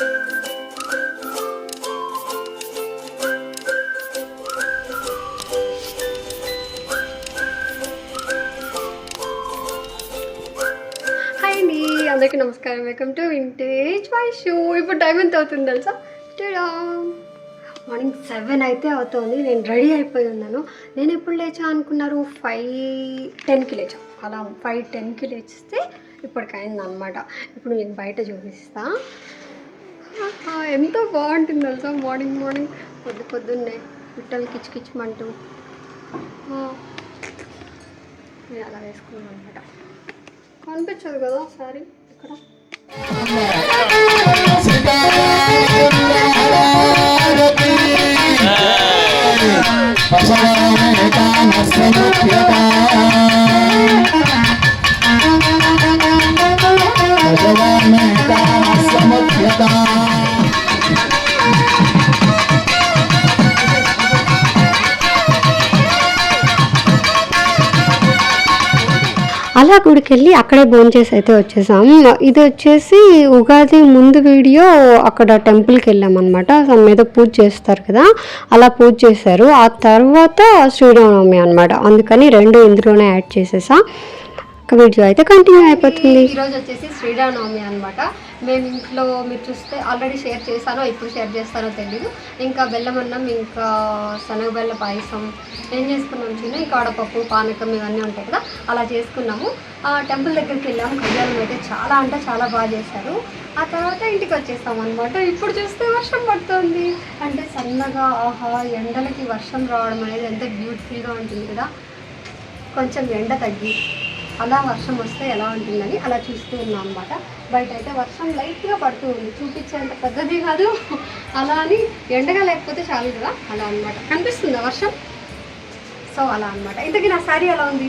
Hi అండి అందరికీ నమస్కారం. Welcome to vintage my shoe ఇప్పుడు టైం ఎంత అవుతుంది తెలుసా? టడా! మార్నింగ్ సెవెన్ అయితే అవుతుంది. నేను రెడీ అయిపోయి ఉన్నాను. నేను ఎప్పుడు లేచా అనుకున్నారు? ఫైవ్ టెన్కి లేచా. అలా ఫైవ్ టెన్కి లేచిస్తే ఇప్పటికైంది అనమాట ఇప్పుడు నేను బయట చూపిస్తాను ఎంతో బాగుంటుంది తెలుసా? మార్నింగ్ మార్నింగ్ పొద్దు పొద్దున్నే పిట్టలు నేను అలా వేసుకున్నాను అనమాట కనిపించదు కదా సారీ ఇక్కడ? అలా గుడికెళ్ళి అక్కడే భోంచేసి అయితే వచ్చేసాం. ఇది వచ్చేసి ఉగాది ముందు వీడియో అక్కడ టెంపుల్కి వెళ్ళాం అనమాట సమ్ మీద పూజ చేస్తారు కదా అలా పూజ చేశారు. ఆ తర్వాత శ్రీరామనవమి అనమాట అందుకని రెండు ఇందులోనే యాడ్ చేసేసా. వీడియో అయితే కంటిన్యూ అయిపోతుంది. ఈరోజు వచ్చేసి శ్రీరామనవమి అనమాట మేము ఇంట్లో మీరు చూస్తే ఆల్రెడీ షేర్ చేశానో ఇప్పుడు షేర్ చేస్తానో తెలియదు ఇంకా బెల్లం అన్నం ఇంకా శనగబెల్ల పాయసం ఏం చేసుకున్నాం చిన్న? ఇంకా ఆడపప్పు పానకం ఇవన్నీ ఉంటాయి కదా అలా చేసుకున్నాము. ఆ టెంపుల్ దగ్గరికి వెళ్ళాము. కళ్యాణం అయితే చాలా అంటే చాలా బాగా చేశారు. ఆ తర్వాత ఇంటికి వచ్చేస్తాం అనమాట ఇప్పుడు చూస్తే వర్షం పడుతుంది. అంటే సన్నగా ఆహా ఎండలకి వర్షం రావడం అనేది ఎంత బ్యూటిఫుల్గా ఉంటుంది కదా. కొంచెం ఎండ తగ్గి. అలా వర్షం వస్తే ఎలా ఉంటుందని అలా చూస్తూ ఉన్నాం అనమాట బయట అయితే వర్షం లైట్గా పడుతూ ఉంది. చూపించేంత పెద్దది కాదు. అలా అని ఎండగా లేకపోతే చాలు కదా. అలా అన్నమాట. కనిపిస్తుందా వర్షం? సో అలా అన్నమాట. ఇంతకీ నా శారీ ఎలా ఉంది?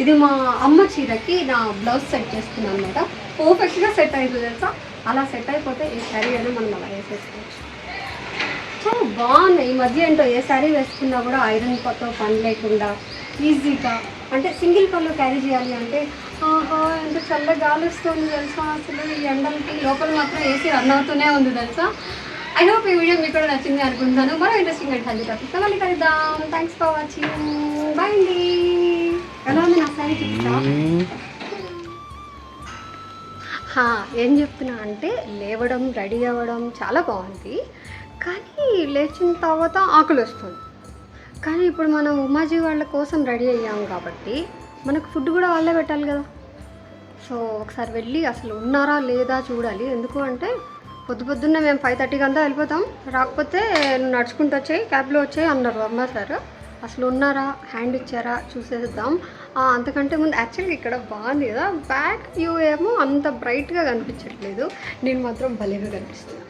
ఇది మా అమ్మ చీరకి నా బ్లౌజ్ సెట్ చేసుకున్నాను అనమాట పర్ఫెక్ట్గా సెట్ అయింది తెలుసా? అలా సెట్ అయిపోతే ఈ శారీ అయినా మనం అలా వేసేసుకోవచ్చు. చాలా బాగున్నాయి. ఈ మధ్య ఏంటో ఏ శారీ వేసుకున్నా కూడా ఐరన్ కొత్త పని లేకుండా ఈజీగా. అంటే సింగిల్ పళ్ళు క్యారీ చేయాలి అంటే ఆహా ఎంత చల్ల గాలి వస్తుంది తెలుసా? అసలు ఈ ఎండలకి లోపల మాత్రం ఏసీ రన్ అవుతూనే ఉంది తెలుసా? ఐ హోప్ ఈ వీడియో మీకు కూడా నచ్చింది అనుకుంటున్నాను. మరో ఇంట్రెస్టింగ్ అండ్ హెల్తీ టాపిక్ మళ్ళీ కలుద్దాం. థ్యాంక్స్ ఫర్ వాచింగ్ బాయ్ అండి. ఎలా ఉంది నా సారీ హా, ఏం చెప్తున్నా అంటే లేవడం రెడీ అవ్వడం చాలా బాగుంది. కానీ లేచిన తర్వాత ఆకలి వస్తుంది. కానీ ఇప్పుడు మనం ఉమాజీ వాళ్ళ కోసం రెడీ అయ్యాము కాబట్టి మనకు ఫుడ్ కూడా వాళ్ళే పెట్టాలి కదా. సో ఒకసారి వెళ్ళి అసలు ఉన్నారా లేదా చూడాలి. ఎందుకు అంటే పొద్దు పొద్దున్న మేము ఫైవ్ థర్టీకి అంతా వెళ్ళిపోతాం. రాకపోతే నడుచుకుంటూ వచ్చాయి క్యాబ్లో వచ్చాయి అన్నారు అమ్మ సార్. అసలు ఉన్నారా? హ్యాండ్ ఇచ్చారా? చూసేద్దాం. అంతకంటే ముందు యాక్చువల్గా ఇక్కడ బాగుంది కదా. బ్యాక్ వ్యూ ఏమో అంత బ్రైట్గా కనిపించట్లేదు. నేను మాత్రం భలేగా కనిపిస్తున్నాను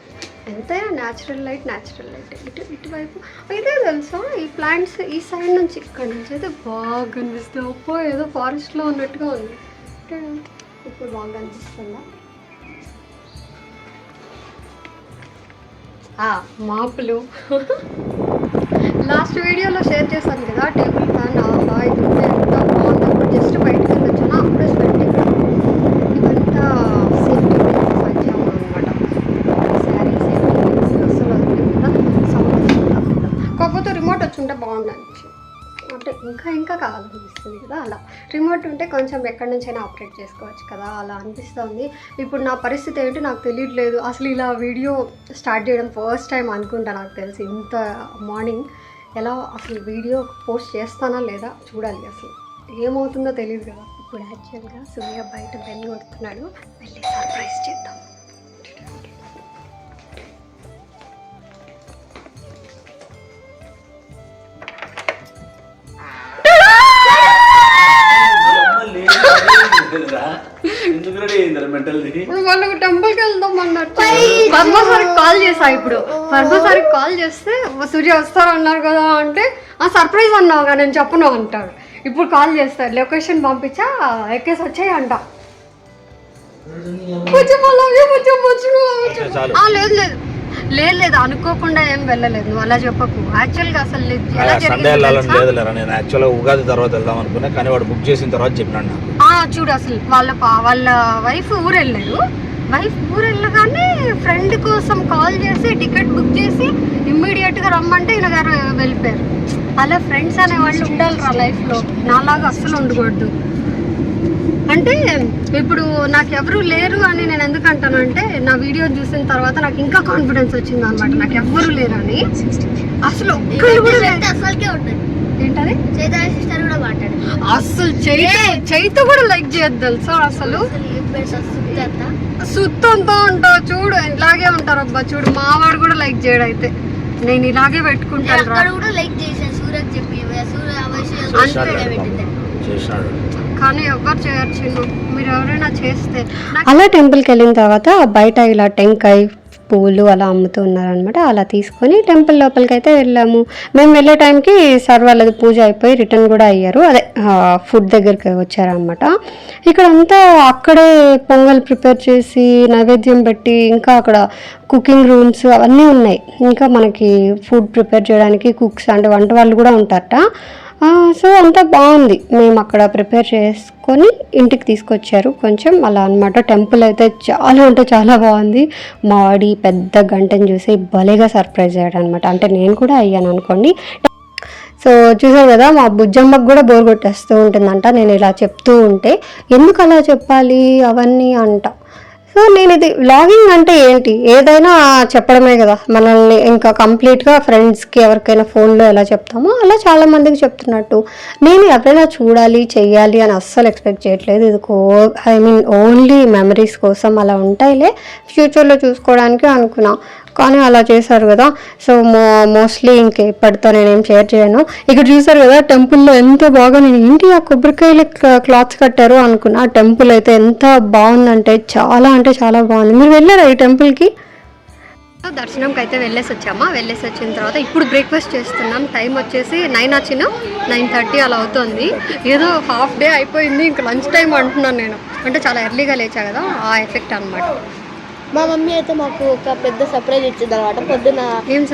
ఎంతైనా న్యాచురల్ లైట్ న్యాచురల్ లైట్ ఇటు ఇటువైపు. అయితే తెలుసా? ఈ ప్లాంట్స్ ఈ సైడ్ నుంచి ఇక్కడ నుంచి అయితే బాగా కనిపిస్తుంది. ఒప్పో ఏదో ఫారెస్ట్లో ఉన్నట్టుగా ఉంది. ఇప్పుడు బాగా కనిపిస్తుందా? ఆ, మాపులు. లాస్ట్ వీడియోలో షేర్ చేశాను కదా టేబుల్ ఫ్యాన్ ఆహా ఇది కావాలనిపిస్తుంది కదా అలా. రిమోట్ ఉంటే కొంచెం ఎక్కడి నుంచైనా ఆపరేట్ చేసుకోవచ్చు కదా అలా అనిపిస్తుంది. ఇప్పుడు నా పరిస్థితి ఏంటి నాకు తెలియట్లేదు. అసలు ఇలా వీడియో స్టార్ట్ చేయడం ఫస్ట్ టైం అనుకుంటా నాకు తెలిసి. ఇంత మార్నింగ్ ఎలా అసలు వీడియో పోస్ట్ చేస్తానా లేదా చూడాలి అసలు. ఏమవుతుందో తెలియదు కదా. ఇప్పుడు యాక్చువల్గా సూర్య బయట బెల్ కొడుతున్నాడు. వెళ్ళి సర్ప్రైజ్ చేద్దాం. ఎందుకు రెడీ అయిందిరా మెంటల్ది ఇప్పుడు వాళ్ళకి టెంపుల్కి వెళ్దాం అన్నట్టు. పద్మసారికి కాల్ చేసా ఇప్పుడు. పద్మసారికి కాల్ చేస్తే సూర్య వస్తారు? అన్నారు కదా అంటే ఆ సర్ప్రైజ్ అన్నావుగా నేను చెప్పను అంటాడు ఇప్పుడు కాల్ చేస్తారు లొకేషన్ పంపించా? ఎక్కేసి వచ్చాయి అంట కొంచెం అలాగే కొంచెం మంచిగా కొంచెం- ఆ, లేదు లేదు. లేదు లేదు అనుకోకుండా ఏం వెళ్ళలేదు. నువ్వు అలా చెప్పకు. యాక్చువల్గా అసలు లేదు. ఎలా సండే వెళ్ళాలని తెలుసా? లేదులేరా నేను. యాక్చువల్గా ఉగాది తర్వాత వెళ్దాం అనుకున్నా కానీ వాడు బుక్ చేసిన తర్వాత చెప్పినాడు నాకు. ఆ, చూడు అసలు వాళ్ళ వాళ్ళ వైఫ్ ఊరు వెళ్ళారు వైఫ్ ఊరు వెళ్ళగానే ఫ్రెండ్ కోసం కాల్ చేసి టికెట్ బుక్ చేసి ఇమ్మీడియట్గా రమ్మంటే ఈయన గారు వెళ్ళిపోయారు. అలా ఫ్రెండ్స్ అనే వాళ్ళు ఉండాలి రా లైఫ్లో నాలాగా అస్సలు ఉండకూడదు. అంటే ఇప్పుడు నాకు ఎవరు లేరు అని నేను ఎందుకు అంటానంటే నా వీడియో చూసిన తర్వాత నాకు ఇంకా కాన్ఫిడెన్స్ వచ్చింది అనమాట నాకు ఎవ్వరు లేరు అని అసలు ఒక్కళ్ళు కూడా లేరు. అసలుకే ఉంటుంది ఏంటది? చైతన్య సిస్టర్ కూడా మాట్లాడు అసలు చైత చైత కూడా లైక్ చేయొద్దు తెలుసా అసలు? సుత్తంతో ఉంటావు చూడు ఇలాగే ఉంటారు అబ్బా చూడు మావాడు కూడా లైక్ చేయడు అయితే నేను ఇలాగే పెట్టుకుంటాను కూడా లైక్ చేశాను సూరజ్ చెప్పి సూర్య కానీ ఎవరు చేయొచ్చు మీరు ఎవరైనా చేస్తే. అలా టెంపుల్కి వెళ్ళిన తర్వాత బయట ఇలా టెంకాయ పూలు అలా అమ్ముతూ ఉన్నారనమాట అలా తీసుకొని టెంపుల్ లోపలికి అయితే వెళ్ళాము. మేము వెళ్ళే టైంకి సార్ వాళ్ళది పూజ అయిపోయి రిటర్న్ కూడా అయ్యారు. అదే ఫుడ్ దగ్గరికి వచ్చారనమాట ఇక్కడ అంతా అక్కడే పొంగల్ ప్రిపేర్ చేసి నైవేద్యం పెట్టి ఇంకా అక్కడ కుకింగ్ రూమ్స్ అవన్నీ ఉన్నాయి. ఇంకా మనకి ఫుడ్ ప్రిపేర్ చేయడానికి కుక్స్ అంటే వంట వాళ్ళు కూడా ఉంటారట. సో అంతా బాగుంది. మేము అక్కడ ప్రిపేర్ చేసుకొని ఇంటికి తీసుకొచ్చారు. కొంచెం అలా అన్నమాట. టెంపుల్ అయితే చాలా అంటే చాలా బాగుంది. మాడి పెద్ద గంటను చూసి భలేగా సర్ప్రైజ్ అయ్యాడు అనమాట అంటే నేను కూడా అయ్యాను అనుకోండి. సో చూసావు కదా మా బుజ్జమ్మకు కూడా బోర్ కొట్టేస్తూ ఉంటుందంట. నేను ఇలా చెప్తూ ఉంటే ఎందుకు అలా చెప్పాలి? అవన్నీ అంట. నేను ఇది వ్లాగింగ్ అంటే ఏంటి? ఏదైనా చెప్పడమే కదా. మనల్ని ఇంకా కంప్లీట్గా ఫ్రెండ్స్కి ఎవరికైనా ఫోన్లో ఎలా చెప్తామో అలా చాలా మందికి చెప్తున్నట్టు. నేను ఎవరైనా చూడాలి చెయ్యాలి అని అస్సలు ఎక్స్పెక్ట్ చేయట్లేదు. ఇది కో ఐ మీన్ ఓన్లీ మెమరీస్ కోసం అలా ఉంటాయిలే. ఫ్యూచర్లో చూసుకోవడానికి అనుకున్నా. కానీ అలా చేశారు కదా. సో మో మోస్ట్లీ ఇంక ఇప్పటితో నేనేం షేర్ చేయను. ఇక్కడ చూసారు కదా టెంపుల్లో ఎంత బాగా నేను ఏంటి ఆ కొబ్బరికాయలు క్లాత్స్ కట్టారు అనుకున్నా. టెంపుల్ అయితే ఎంత బాగుందంటే చాలా అంటే చాలా బాగుంది. మీరు వెళ్ళారా ఈ టెంపుల్కి దర్శనంకి అయితే వెళ్ళేసి వచ్చామా? వెళ్ళేసి వచ్చిన తర్వాత ఇప్పుడు బ్రేక్ఫాస్ట్ చేస్తున్నాం. టైం వచ్చేసి నైన్ వచ్చిన నైన్ థర్టీ అలా అవుతుంది. ఏదో హాఫ్ డే అయిపోయింది. ఇంక లంచ్ టైం అంటున్నాను నేను. అంటే చాలా ఎర్లీగా లేచా కదా. ఆ ఎఫెక్ట్ అనమాట మా మమ్మీ అయితే మాకు ఒక పెద్ద సర్ప్రైజ్ ఇచ్చింది అనమాట పొద్దున?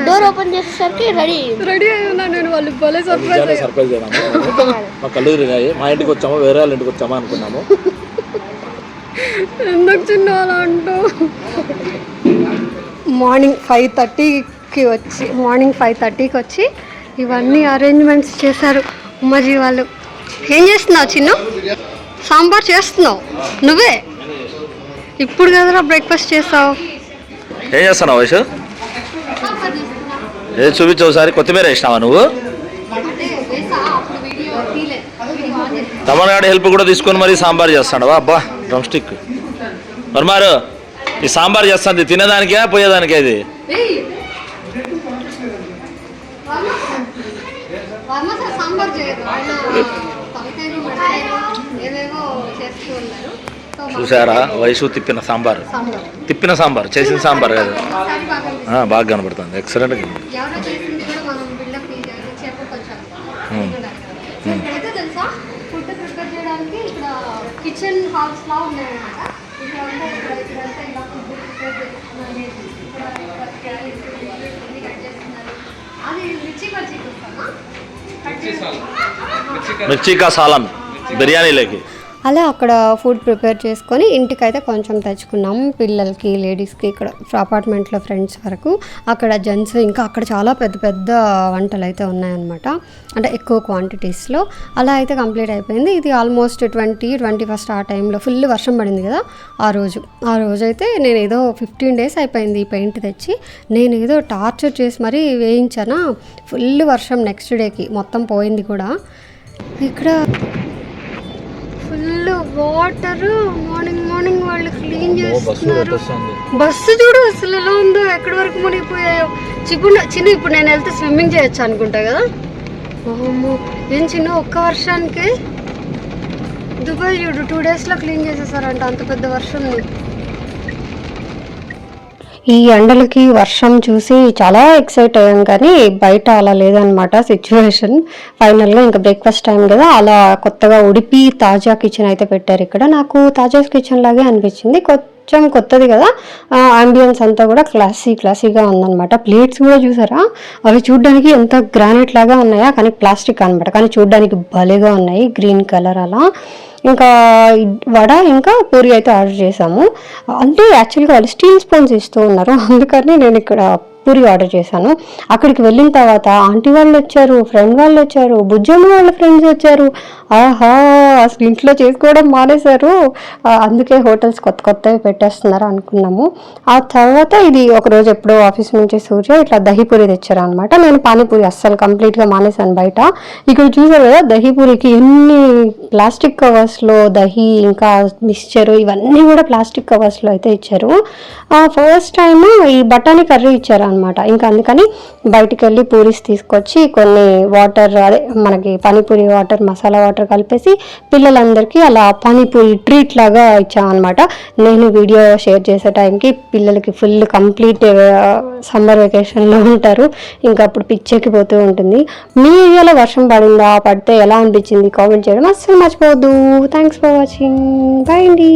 డోర్ ఓపెన్ చేసేసరికి రెడీ రెడీ అయి ఉన్నా నేను వాళ్ళు భలే సర్ప్రైజ్ సర్ప్రైజ్ మా కళ్ళు తిరిగాయి. మా ఇంటికి వచ్చాము? వేరే వాళ్ళ ఇంటికి వచ్చామా అనుకున్నాము. ఎందుకు చిన్న అలా అంటూ? మార్నింగ్ ఫైవ్ థర్టీకి వచ్చి మార్నింగ్ ఫైవ్ థర్టీకి వచ్చి ఇవన్నీ అరేంజ్మెంట్స్ చేశారు ఉమ్మజీ వాళ్ళు. ఏం చేస్తున్నావు చిన్న? సాంబార్ చేస్తున్నావు? నువ్వే? ఇప్పుడు కదరా బ్రేక్ఫాస్ట్ చేసావు ఏం చేస్తున్నావు వయసు ఏ చూపించు ఒకసారి కొత్తిమీర వేసినావా నువ్వు? గారి హెల్ప్ కూడా తీసుకొని మరి సాంబార్ చేస్తాడవా? అబ్బా డ్రమ్ స్టిక్ మర్మారు ఈ సాంబార్ చేస్తుంది తినేదానికే పోయేదానికే ఇది? సాంబార్ చూసారా వయసు తిప్పిన సాంబార్. సాంబార్ తిప్పిన సాంబార్ చేసిన సాంబార్ కాదు. బాగా ఆ, బాగా కనబడుతుంది. Excellent Hmm. కిచెన్ లా ఉన్నాయన్నమాట. మిర్చి చేసి మిర్చి కా సాలన్ బిర్యానీలోకి. అలా అక్కడ ఫుడ్ ప్రిపేర్ చేసుకొని ఇంటికైతే కొంచెం తెచ్చుకున్నాం పిల్లలకి లేడీస్కి ఇక్కడ అపార్ట్మెంట్లో ఫ్రెండ్స్ వరకు. అక్కడ జెంట్స్ ఇంకా అక్కడ చాలా పెద్ద పెద్ద వంటలు అయితే ఉన్నాయన్నమాట. అంటే ఎక్కువ క్వాంటిటీస్లో అలా అయితే కంప్లీట్ అయిపోయింది. ఇది ఆల్మోస్ట్ ట్వంటీ ట్వంటీ ఫస్ట్ ఆ టైంలో ఫుల్ వర్షం పడింది కదా ఆ రోజు. ఆ రోజు అయితే నేను ఏదో ఫిఫ్టీన్ డేస్ అయిపోయింది ఈ పెయింట్ తెచ్చి. నేను ఏదో టార్చర్ చేసి మరీ వేయించానా? ఫుల్ వర్షం నెక్స్ట్ డేకి మొత్తం పోయింది కూడా. ఇక్కడ వాటర్ మార్నింగ్ మార్నింగ్ వాళ్ళు క్లీన్ చేస్తున్నారు. బస్సు చూడు అసలు ఎలా ఉందో ఎక్కడి వరకు మునిగిపోయాయో. చిప్పుడు చిన్న ఇప్పుడు నేను వెళ్తే స్విమ్మింగ్ చేయొచ్చు అనుకుంటా కదా. ఓమో ఏం చిన్న ఒక్క వర్షానికి? దుబాయ్ చూడు టూ డేస్లో క్లీన్ చేసేసారంట అంత పెద్ద వర్షం ఈ ఎండలకి వర్షం చూసి చాలా ఎక్సైట్ అయ్యాం కానీ బయట అలా లేదనమాట సిచ్యువేషన్. ఫైనల్గా ఇంకా బ్రేక్ఫాస్ట్ టైం కదా అలా కొత్తగా ఉడిపి తాజా కిచెన్ అయితే పెట్టారు ఇక్కడ. నాకు తాజా కిచెన్ లాగే అనిపించింది. కొంచెం కొత్తది కదా అంబియన్స్ అంతా కూడా క్లాసీ క్లాసీగా ఉందన్నమాట. ప్లేట్స్ కూడా చూసారా? అవి చూడడానికి ఎంత గ్రానైట్ లాగా ఉన్నాయా కానీ ప్లాస్టిక్ అనమాట కానీ చూడడానికి భలేగా ఉన్నాయి గ్రీన్ కలర్ అలా. ఇంకా వడ ఇంకా పూరి అయితే ఆర్డర్ చేసాము అంటే యాక్చువల్గా వాళ్ళు స్టీల్ స్పూన్స్ ఇస్తూ ఉన్నారు. అందుకని నేను ఇక్కడ పూరి ఆర్డర్ చేశాను. అక్కడికి వెళ్ళిన తర్వాత ఆంటీ వాళ్ళు వచ్చారు ఫ్రెండ్ వాళ్ళు వచ్చారు బుజ్జమ్మ వాళ్ళ ఫ్రెండ్స్ వచ్చారు. ఆహా అసలు ఇంట్లో చేసుకోవడం మానేశారు. అందుకే హోటల్స్ కొత్త కొత్తవి పెట్టేస్తున్నారు అనుకున్నాము. ఆ తర్వాత ఇది ఒక రోజు ఎప్పుడో ఆఫీస్ నుంచి సూర్య ఇట్లా దహీపూరి తెచ్చారు అనమాట నేను పానీపూరి అస్సలు కంప్లీట్గా మానేశాను బయట. ఇక్కడ చూసారు కదా దహీపూరికి ఎన్ని ప్లాస్టిక్ కవర్స్లో దహి ఇంకా మిక్స్చర్ ఇవన్నీ కూడా ప్లాస్టిక్ కవర్స్లో అయితే ఇచ్చారు. ఫస్ట్ టైం ఈ బఠానీ కర్రీ ఇచ్చారు అనమాట ఇంకా అందుకని బయటికి వెళ్ళి పూరీస్ తీసుకొచ్చి కొన్ని వాటర్ అదే మనకి పానీపూరి వాటర్ మసాలా వాటర్ కలిపేసి పిల్లలందరికీ అలా పానీపూరి ట్రీట్ లాగా ఇచ్చామన్నమాట. నేను వీడియో షేర్ చేసే టైంకి పిల్లలకి ఫుల్ కంప్లీట్ సమ్మర్ వెకేషన్లో ఉంటారు. ఇంకా అప్పుడు పిచ్చెక్కిపోతూ ఉంటుంది. మీ ఏరియాలో వర్షం పడిందా? పడితే ఎలా అనిపించింది? కామెంట్ చేయడం అస్సలు మర్చిపోవద్దు. థ్యాంక్స్ ఫర్ వాచింగ్ బాయ్ అండి.